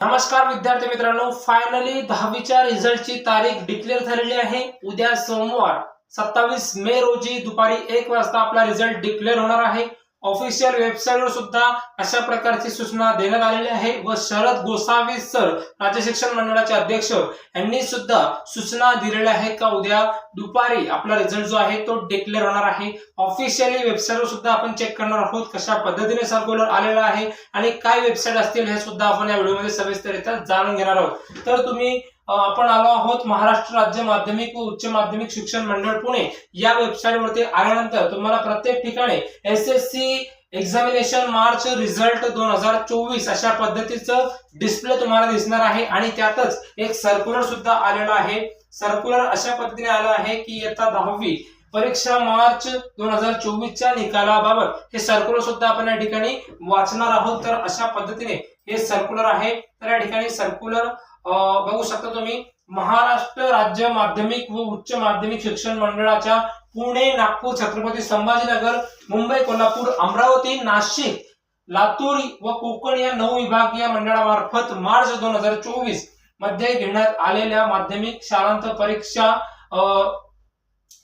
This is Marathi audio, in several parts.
नमस्कार विद्यार्थी मित्रांनो फायनली दहावीच्या रिझल्टची तारीख डिक्लेअर झालेली आहे. उद्या सोमवार सत्तावीस मे रोजी दुपारी एक वाजता आपला रिझल्ट डिक्लेअर होणार आहे. ऑफिशियल वेबसाईटवर सुद्धा अशा प्रकारची सूचना देण्यात आलेली आहे व शरद गोसावी सर राज्य शिक्षण मंडळाचे अध्यक्ष यांनी सुद्धा सूचना दिलेल्या आहेत का? उद्या दुपारी आपला रिझल्ट जो आहे तो डिक्लेअर होणार आहे. ऑफिशियली वेबसाईटवर सुद्धा आपण चेक करणार आहोत कशा पद्धतीने सर्क्युलर आलेला आहे आणि काय वेबसाईट असतील हे सुद्धा आपण या व्हिडिओमध्ये सविस्तररित्या जाणून घेणार आहोत. तर तुम्ही आपण आलो आहोत महाराष्ट्र राज्य माध्यमिक व उच्च माध्यमिक शिक्षण मंडळ पुणे. या वेबसाईट वरती आल्यानंतर तुम्हाला प्रत्येक ठिकाणी S S C examination March result दोन हजार चोवीस अशा पद्धतीचं डिस्प्ले तुम्हाला दिसणार आहे आणि त्यातच एक सर्क्युलर सुद्धा आलेला आहे. सर्क्युलर अशा पद्धतीने आलं आहे की इयत्ता दहावी परीक्षा मार्च दोन हजार चोवीसच्या निकालाबाबत हे सर्क्युलर सुद्धा आपण या ठिकाणी वाचणार आहोत. तर अशा पद्धतीने हे सर्क्युलर आहे. तर या ठिकाणी सर्क्युलर बघू शकता तुम्ही महाराष्ट्र राज्य माध्यमिक व उच्च माध्यमिक शिक्षण मंडळाच्या पुणे नागपूर छत्रपती संभाजीनगर मुंबई कोल्हापूर अमरावती नाशिक लातूर व कोकण या नऊ विभागीय मंडळामार्फत मार्च दोन हजार चोवीसमध्ये घेण्यात आलेल्या माध्यमिक शाळांत परीक्षा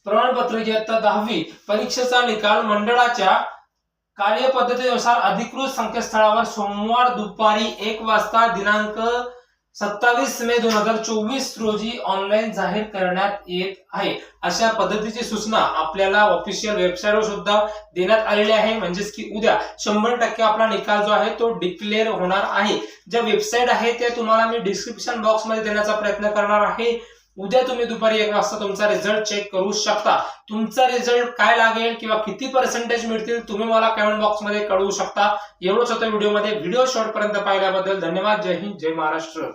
प्रमाणपत्र इयत्ता दहावी परीक्षेचा निकाल मंडळाच्या कार्यपद्धतीनुसार अधिकृत संकेतस्थळावर सोमवार दुपारी एक वाजता दिनांक सत्तावीस मे दोन हजार चोवीस रोजी ऑनलाईन जाहीर करण्यात येत आहे. अशा पद्धतीची सूचना आपल्याला ऑफिशियल वेबसाईटवर सुद्धा देण्यात आलेली आहे. म्हणजेच की उद्या शंभर टक्के आपला निकाल जो आहे तो डिक्लेअर होणार आहे. ज्या वेबसाईट आहे ते तुम्हाला मी डिस्क्रिप्शन बॉक्समध्ये देण्याचा प्रयत्न करणार आहे. उद्या तुम्ही दुपारी एक वाजता तुमचा रिझल्ट चेक करू शकता. तुमचा रिझल्ट काय लागेल किंवा किती पर्सेंटेज मिळतील तुम्ही मला कमेंट बॉक्समध्ये कळवू शकता. एवढंच होतं व्हिडिओमध्ये व्हिडिओ शॉर्ट पर्यंत पाहिल्याबद्दल धन्यवाद. जय हिंद जय महाराष्ट्र.